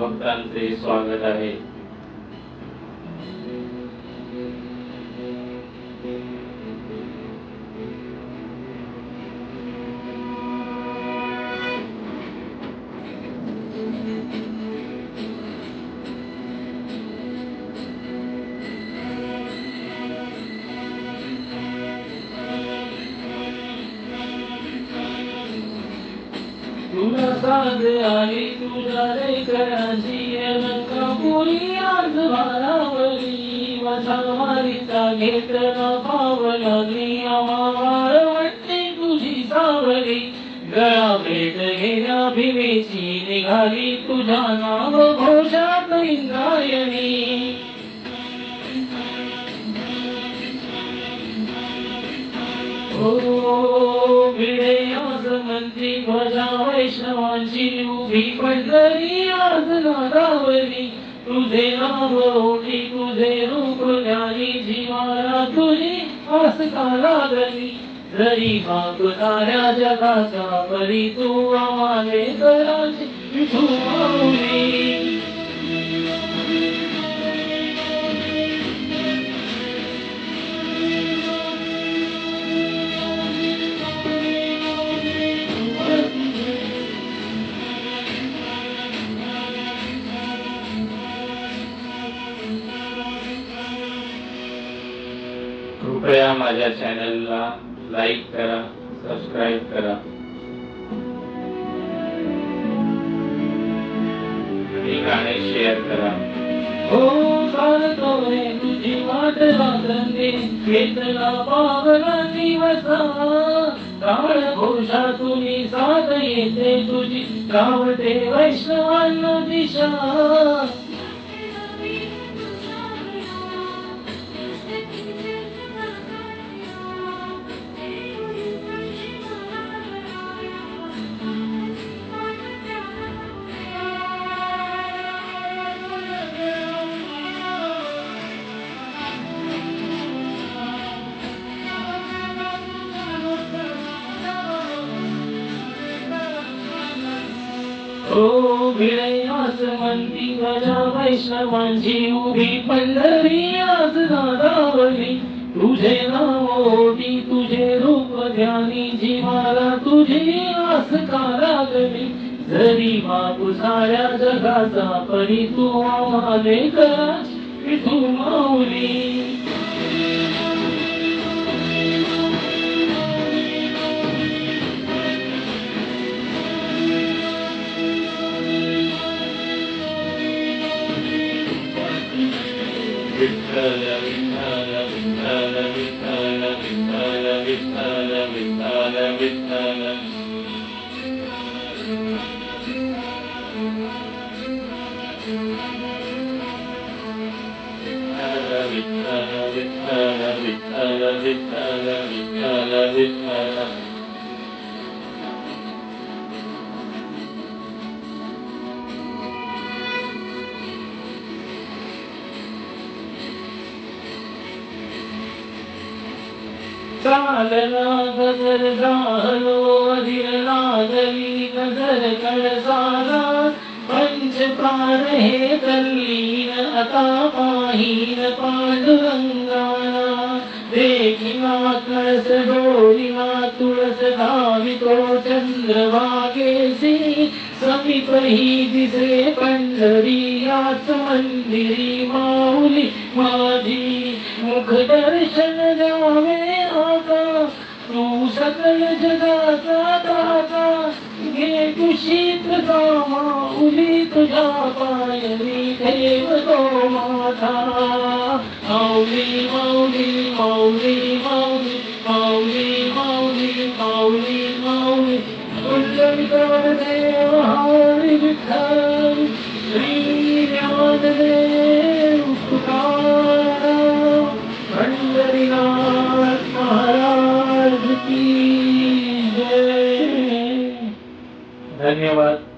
भक्तांचे स्वागत आहे. तुला साध आली तुझ्या लेकरांची रंगपुरी आज भारावली वसावारीचा घेतला पावलागली आम्हाला वाटते तुझी सावली गळा भेट घेण्या भिवेची निघाली तुझ्या नाव घोषात इंद्रायणी म्हणते माझ्या वैष्णवांची उभी पडदरी आज नादावरी तुझे नाम ओठी तुझे रूप ज्ञानी जीवाला तुझी आसका लागली. जरी मागणाऱ्या जगाचा परी तू आम्हाने तू कृपया माझ्या चॅनलला लाईक करा सबस्क्राईब करा. गाणे शेअर करा. हो चालतो तुझी वाट रात्रंदी घेतला पावला दिवसा. काळ घोषातून साथ येते तुझी गावते वैष्णवांना दिशा. ओ भिडे आज म्हणती गजा वैष्णवांची उभी पंढरी आज दादावली तुझे नाव तुझे रूप ध्यानी जीवाला तुझी आस का लागली? जरी बापू साऱ्या जगाचा परी तू आम्हाने करा तू माऊली Amen. चालना गजर झालो अधीर लागली गजर कळसाला पंच प्राण हे कल्लीन आता पाहीन पांडुरंगाला देखिना कळस डोळीना तुळस धावितो चंद्रभागेसी समीप ही दिसे पंढरी याच मंदिरी माऊली. माझी मुख दर्शन जगाता ये कुशित गामा उलित जापायरी देव तो माता मौली मौली मौली मौली मौली मौली मौली मौली कुंजविकार देव हरि विठल श्री ज्ञान देव धन्यवाद